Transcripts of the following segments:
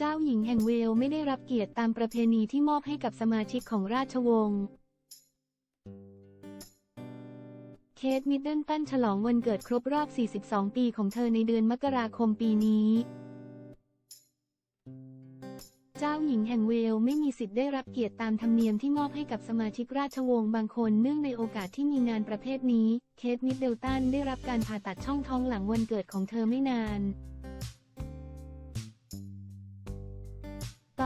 จ้าหญิงแห่งเวลไม่ได้รับเกียรติตามประเพณีที่มอบให้กับสมาชิกของราชวงศ์ เคทมิดเดิลตันฉลองวันเกิดครบรอบ 42 ปีของเธอในเดือนมกราคมปีนี้ เจ้าหญิงแห่งเวลไม่มีสิทธิ์ได้รับเกียรติตามธรรมเนียมที่มอบให้กับสมาชิกราชวงศ์บางคนเนื่องในโอกาสที่มีงานประเภทนี้ เคทมิดเดิลตันได้รับการผ่าตัดช่องท้องหลังวันเกิดของเธอไม่นาน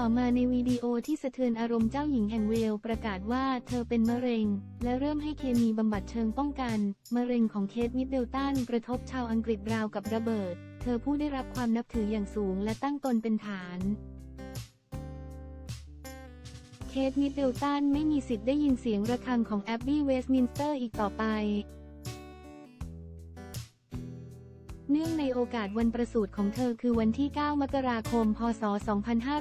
ต่อมาในวิดีโอที่สะเทือนอารมณ์เจ้าหญิงแห่งเวลประกาศว่าเธอเป็นมะเร็ง และเริ่มให้เคมีบำบัดเชิงป้องกัน มะเร็งของเคทมิดเดิลตันกระทบชาวอังกฤษราวกับระเบิด เธอผู้ได้รับความนับถืออย่างสูงและตั้งตนเป็นฐานเคทมิดเดิลตันไม่มีสิทธิ์ได้ยินเสียงระฆังของแอบบี้เวสต์มินสเตอร์อีกต่อไป เนื่องในโอกาสวันประสูติของเธอคือวันที่ 9 มกราคม พศ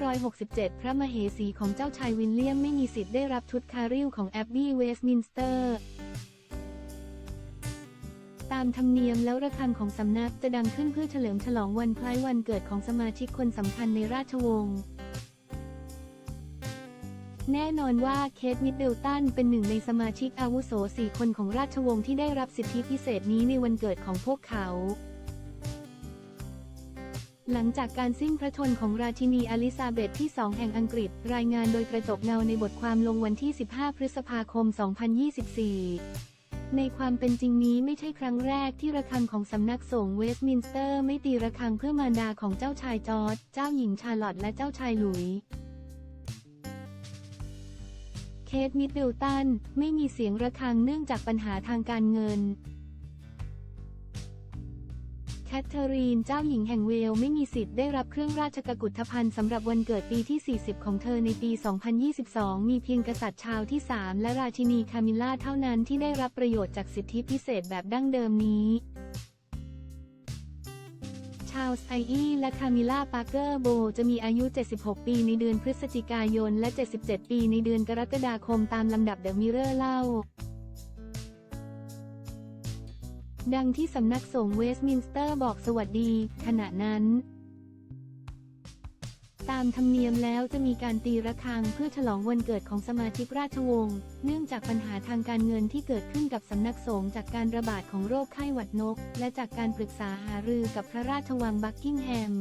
2567 พระมเหสีของเจ้าชายวิลเลียมไม่มีสิทธิ์ได้รับชุดคาริลของแอบบี้เวสต์มินสเตอร์ตามธรรมเนียมแล้วระฆังของสำนักจะดังขึ้นเพื่อเฉลิมฉลองวันคล้ายวันเกิดของสมาชิกคนสำคัญในราชวงศ์ แน่นอนว่าเคทมิดเดิลตันเป็นหนึ่งในสมาชิกอาวุโสสี่คนของราชวงศ์ที่ได้รับสิทธิพิเศษนี้ในวันเกิดของพวกเขา หลังจากการสิ้นพระชนของราชินีอลิซาเบธที่ 2 แห่งอังกฤษ รายงานโดยกระจกเงาในบทความลงวันที่ 15 พฤษภาคม 2024 ในความเป็นจริงนี้ไม่ใช่ครั้งแรกที่ระฆังของสำนักสงฆ์เวสต์มินสเตอร์ไม่ตีระฆังเพื่อมารดาของเจ้าชายจอร์จ เจ้าหญิงชาร์ลอตและเจ้าชายหลุยส์เคทมิดเดิลตันไม่มีเสียงระฆังเนื่องจากปัญหาทางการเงิน แคทเธอรีนเจ้าหญิงแห่งเวลไม่มีสิทธิ์ได้รับเครื่องราชกุฏภัณฑ์สำหรับวันเกิดปีที่ 40 ของเธอในปี 2022 มีเพียงกษัตริย์ชาวที่ 3 และราชินีคามิลล่าเท่านั้นที่ได้รับประโยชน์จากสิทธิพิเศษแบบดั้งเดิมนี้ชาลส์ไออีและคามิล่าปาร์เกอร์โบจะมีอายุ 76 ปีในเดือนพฤศจิกายน และ 77 ปีในเดือนกรกฎาคมตามลำดับเดอะมิเรอร์เล่า ดังที่สำนักสงฆ์เวสต์มินสเตอร์บอกสวัสดี ขณะนั้น ตามธรรมเนียมแล้วจะมีการตีระฆังเพื่อฉลองวันเกิดของสมาชิกราชวงศ์ เนื่องจากปัญหาทางการเงินที่เกิดขึ้นกับสำนักสงฆ์จากการระบาดของโรคไข้หวัดนก และจากการปรึกษาหารือกับพระราชวังบักกิงแฮม